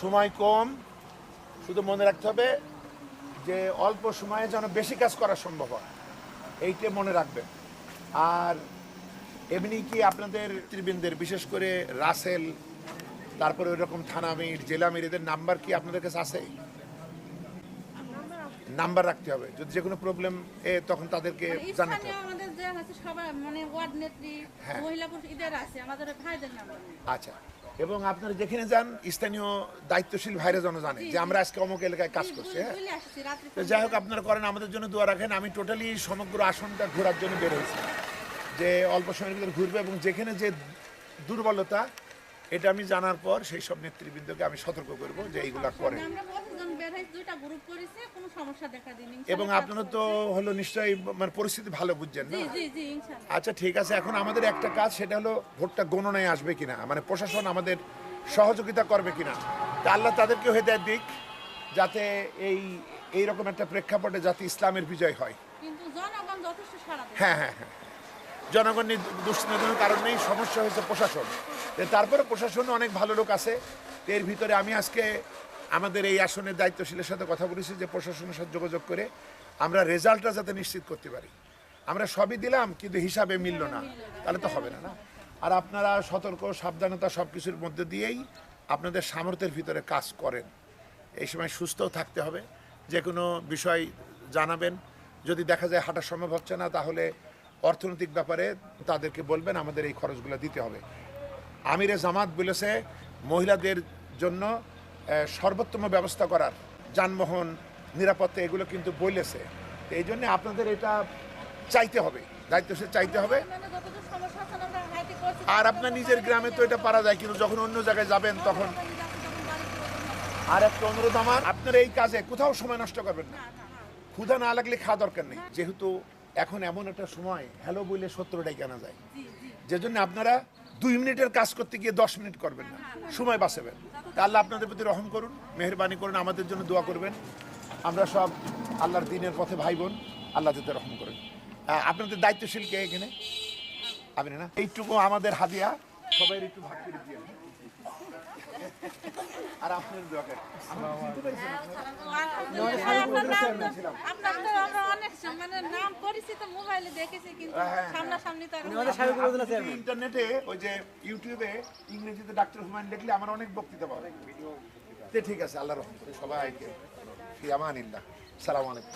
সময় কম শুধু মনে রাখতে হবে যে অল্প সময়ে যেন বেশি কাজ করা সম্ভব হয়। এইটা মনে রাখবেন। আর এমনি কি আপনাদের নেতৃবৃন্দের বিশেষ করে রাসেল তারপরে ওই রকম থানামির জেলামির এদের নাম্বার কি আপনাদের কাছে আছে? নাম্বার রাখতে হবে। যদি যে কোনো প্রবলেম এ তখন তাদেরকে মানে জানাতে হবে। আমাদের যে আছে সবাই মানে ওয়ার্ড নেত্রী হ্যাঁ। মহিলা পুরুষ এদের আছে আমাদের ভাইদের নাম্বার। আচ্ছা। এবং আপনারা যেখানে যান স্থানীয় দায়িত্বশীল ভাইরা যেন জানে যে আমরা আজকে অমুক এলাকায় কাজ করছি হ্যাঁ? তো যাই হোক আপনারা করেন আমাদের জন্য দোয়া রাখেন। আমি টোটালি সমগ্র আসনটা ঘোরার জন্য বের হয়েছি। যে অল্প সময়ের ভিতরে ঘুরবে এবং যেখানে যে দুর্বলতা এটা আমি জানার পর সেই সব নেতৃবৃন্দকে আমি সতর্ক করব যে এইগুলা করেন। আমরা পঁচিশজন বের হয়েছি দুইটা গ্রুপ করেছে কোনো সমস্যা দেখা দিন এবং আপনারা তো হলো নিশ্চয়ই মানে পরিস্থিতি ভালো বুঝছেন না? জি জি জি আচ্ছা ঠিক আছে এখন আমাদের একটা কাজ সেটা হলো ভোটটা গণনায় আসবে কিনা মানে প্রশাসন আমাদের সহযোগিতা করবে কিনা। তা আল্লাহ তাদেরকে হেদায়ত দিক যাতে এই এইরকম একটা প্রেক্ষাপটে যাতে ইসলামের বিজয় হয়। কিন্তু জনগণ যথেষ্ট সারা দেয় হ্যাঁ হ্যাঁ হ্যাঁ। জনগণ দুশ্চিন্তার কারণেই সমস্যা হয়েছে প্রশাসন। তারপরে প্রশাসনে অনেক ভালো লোক আছে এর ভিতরে আমি আজকে আমাদের এই আসনের দায়িত্বশীলের সাথে কথা বলেছি যে প্রশাসনের সাথে যোগাযোগ করে আমরা রেজাল্টটা যাতে নিশ্চিত করতে পারি। আমরা সবই দিলাম, কিন্তু হিসাবে মিলল না। তাহলে তো হবে না না? আর আপনারা সতর্ক, সাবধানতা সব কিছুর মধ্যে দিয়েই আপনাদের সামর্থ্যের ভিতরে কাজ করেন। এই সময় সুস্থও থাকতে হবে। যে কোনো বিষয় জানাবেন। যদি দেখা যায় হাঁটা সম্ভব হচ্ছে না, তাহলে অর্থনৈতিক ব্যাপারে তাদেরকে বলবেন, আমাদের এই খরচগুলো দিতে হবে। আমিরে জামাত বলেছে, মহিলাদের জন্য সর্বোত্তম ব্যবস্থা করার, যানবাহন, নিরাপত্তা, এগুলো কিন্তু বলেছে। এই জন্য আপনাদের এটা চাইতে হবে দায়িত্বশীল চাইতে হবে। আর আপনার নিজের গ্রামে তো এটা পারা যায়, কিন্তু যখন অন্য জায়গায় যাবেন তখন আর একটা অনুরোধ আমার, আপনার এই কাজে কোথাও সময় নষ্ট করবেন না। ক্ষুধা না লাগলে খাওয়া দরকার নেই। যেহেতু এখন এমন একটা সময়, হ্যালো বলে সত্তরটাই কেনা যায়। যে জন্য আপনারা দুই মিনিটের কাজ করতে গিয়ে দশ মিনিট করবেন না। সময় বাঁচাবেন। তা আল্লাহ আপনাদের প্রতি রহম করুন, মেহরবানি করুন, আমাদের জন্য দোয়া করবেন। আমরা সব আল্লাহর দিনের পথে ভাই বোন, আল্লাহ যাতে রহম করেন। আপনাদের দায়িত্বশীল কে এখানে? আপনি না? এইটুকু আমাদের হাদিয়া। সবাই একটু ভাগ করে দিয়ে আর আপনার দোয়া করেন। আপনার তো আমরা অনেক নাম করেছি তো মোবাইলে দেখেছি কিন্তু সামনাসামনি তো আর আপনি ইন্টারনেটে ওই যে ইউটিউবে ইংরেজিতে ডাক্তার হুমায়ুন লিখলে আমার অনেক বক্তৃতা পাবে তে ঠিক আছে আল্লাহ রহম করে সবাইকে। ফি আমানিল্লাহ। সালাম আলাইকুম।